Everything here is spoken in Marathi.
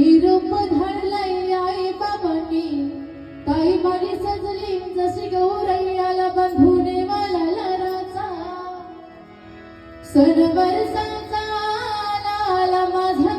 निरूप धरलय आई बाबांनी. ताई बाली सजली जशी गौरय्याला बंधुने वाला लराचा. सण वर्षाचा आला माझा